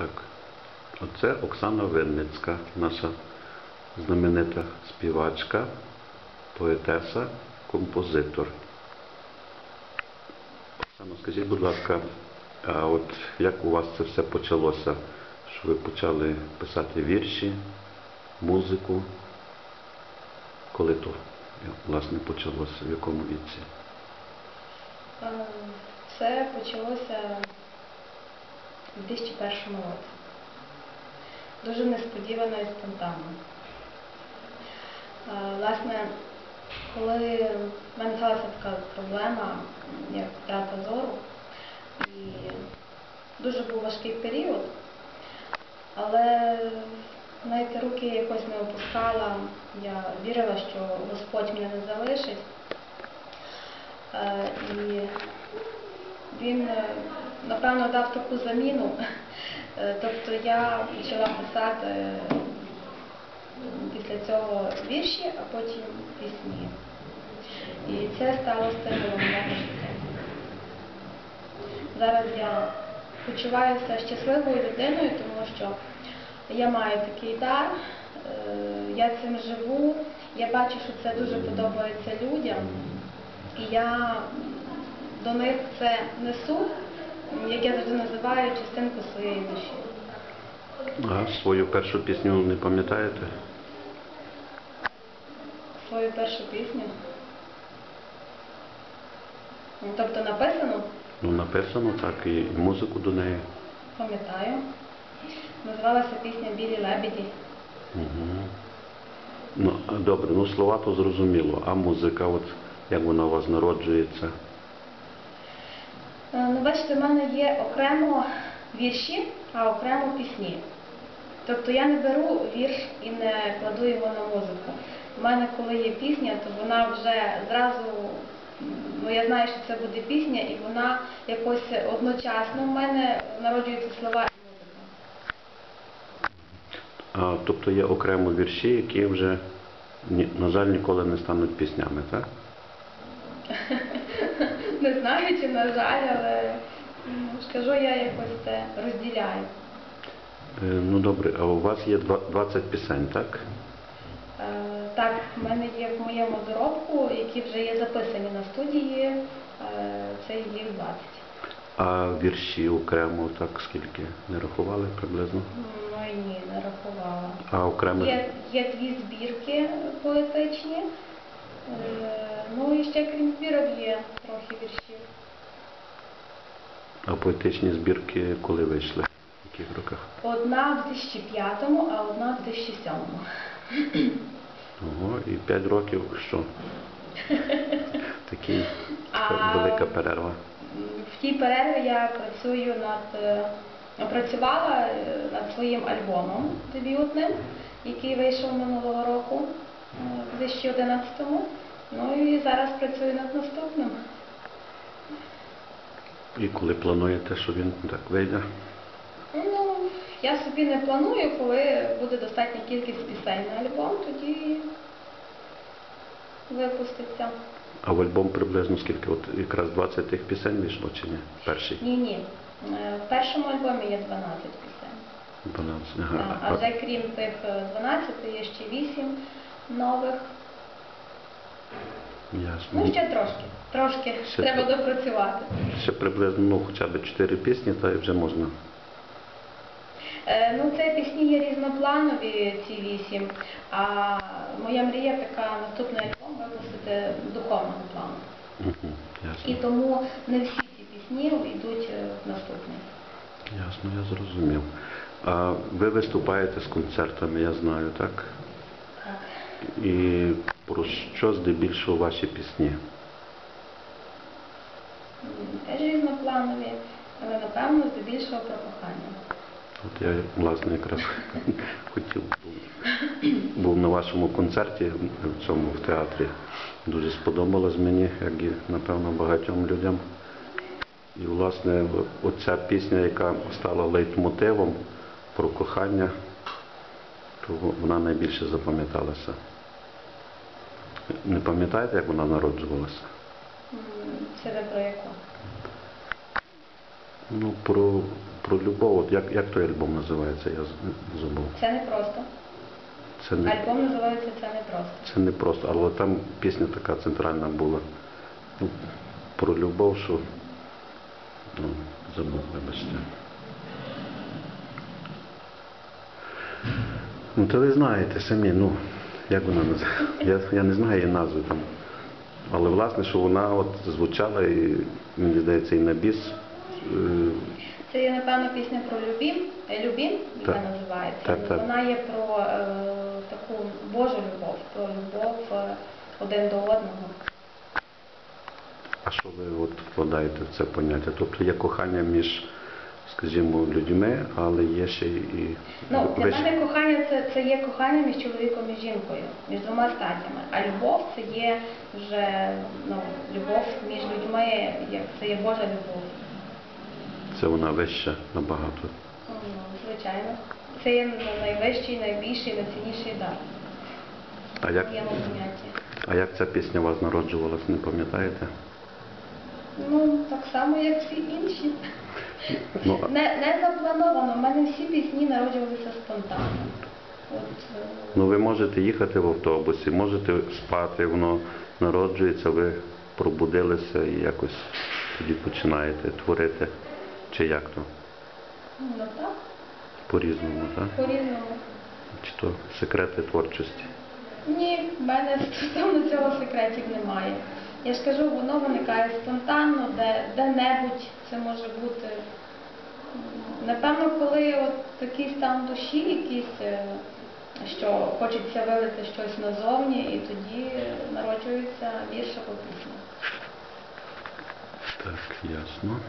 Так. Оце Оксана Винницька, наша знаменита співачка, поетеса, композитор. Оксана, скажіть, будь ласка, а от як у вас це все почалося? Що ви почали писати вірші, музику? Коли то власне почалося? В якому віці? Е, Це почалося у 2001 році. Дуже несподівано і спонтанно. Е, Власне, коли в мене сталася така проблема, як втрата зору, і дуже був важкий період, але знаєте, руки якось не опускала. Я вірила, що Господь мене не залишить. Е, І він, е, напевно, дав таку заміну. Е, Тобто я почала писати е, після цього вірші, а потім пісні. І це стало стимулом мого життя. Зараз я почуваюся щасливою людиною, тому що я маю такий дар, е, я цим живу, я бачу, що це дуже подобається людям. І я до них це несу, як я завжди називаю, частинку своєї душі. А свою першу пісню не пам'ятаєте? Свою першу пісню. Ну, Тобто написану, Ну, написано так, і музику до неї. пам'ятаю. Називалася пісня Білі лебеді. Угу. Ну, добре, ну слова то зрозуміло, а музика, от як вона у вас народжується? Е, Ну, бачите, в мене є окремо вірші, а окремо пісні. Тобто я не беру вірш і не кладу його на музику. У мене, коли є пісня, то вона вже зразу, ну я знаю, що це буде пісня, і вона якось одночасно в мене народжуються слова і музика. А, тобто є окремо вірші, які вже, на жаль, ніколи не стануть піснями, так? Не знаю, чи на жаль, але скажу, я якось це розділяю. Е, ну добре, а у вас є два- 20 пісень, так? Е, Так, в мене є в моєму доробку, які вже є записані на студії, е, це їх 20. А вірші окремо, так скільки? Не рахували приблизно? Ну і ні, не рахувала. А окремо Є, є дві збірки поетичні, ну і ще крім збірок є трохи віршів. а поетичні збірки коли вийшли? В яких роках? Одна в 2005-му, а одна в 2007-му. Ого, і 5 років що? Такі А- велика перерва. В тій перерві я працюю над е, працювала е, над своїм альбомом дебютним, який вийшов минулого року, в 2011-му. Ну і зараз працюю над наступним. І коли плануєте, що він так вийде? Ну, я собі не планую, коли буде достатня кількість пісень на альбом, тоді випуститься. А в альбом приблизно скільки? От якраз 20 тих пісень вийшло чи ні? Перший? Ні, ні. Е, В першому альбомі є 12 пісень. 12. Ага. А вже крім тих е, 12 є ще 8 нових. Ясно. Ну, ще трошки. Трошки Ще треба допрацювати. Ще приблизно ну, хоча б 4 пісні, то і вже можна. Е, ну, це пісні є різнопланові, ці вісім. А моя мрія така наступний альбом випустити духовного плану. Угу. І тому не всі ці пісні йдуть е, в наступний. Ясно, я зрозумів. А ви виступаєте з концертами, я знаю, так? Так. І про що здебільшого ваші пісні? Різнопланові, але напевно здебільшого про кохання. От я, власне, якраз хотів був, був на вашому концерті в цьому в театрі. Дуже сподобалось мені, як і напевно багатьом людям. І, власне, оця пісня, яка стала лейтмотивом про кохання, то вона найбільше запам'яталася. Не пам'ятаєте, як вона народжувалася? Це ви про яку? Ну, про, про любов. От як, як той альбом називається, я забув. Це не просто. Це не, Альбом називається Це не просто. це не просто, але там пісня така центральна була. Ну, про любов, що ну, забув, вибачте. Ну, то ви знаєте самі, ну, як вона називається? Я, я не знаю її назви там. Але власне, що вона от звучала і, мені здається, і на біс. е, Це є, напевно, пісня про любім, е, любім, яка Так. називається. Так, так. Вона є про е, таку Божу любов, про любов е, один до одного. А що ви от вкладаєте в це поняття? Тобто є кохання між, скажімо, людьми, але є ще і Ну, для ви мене кохання це, це є кохання між чоловіком і жінкою, між двома статтями. А любов це є вже ну, любов між людьми, як це є Божа любов. це вона вища набагато. Ну, звичайно. Це є найвищий, найбільший, найцінніший дар. А як, а як ця пісня у вас народжувалась, не пам'ятаєте? Ну, так само, як всі інші. Ну, Не, не заплановано. У мене всі пісні народжувалися спонтанно. От, е, ну ви можете їхати в автобусі, можете спати, воно народжується, ви пробудилися і якось тоді починаєте творити. Чи як то? ну так, По-різному, так? по-різному. Чи то секрети творчості? Ні, в мене стосовно цього секретів немає. Я ж кажу, воно виникає спонтанно, де, де-небудь це може бути. Напевно, коли от такий стан душі якийсь, е, що хочеться вилити щось назовні, і тоді народжується вірш або пісня. Так, ясно.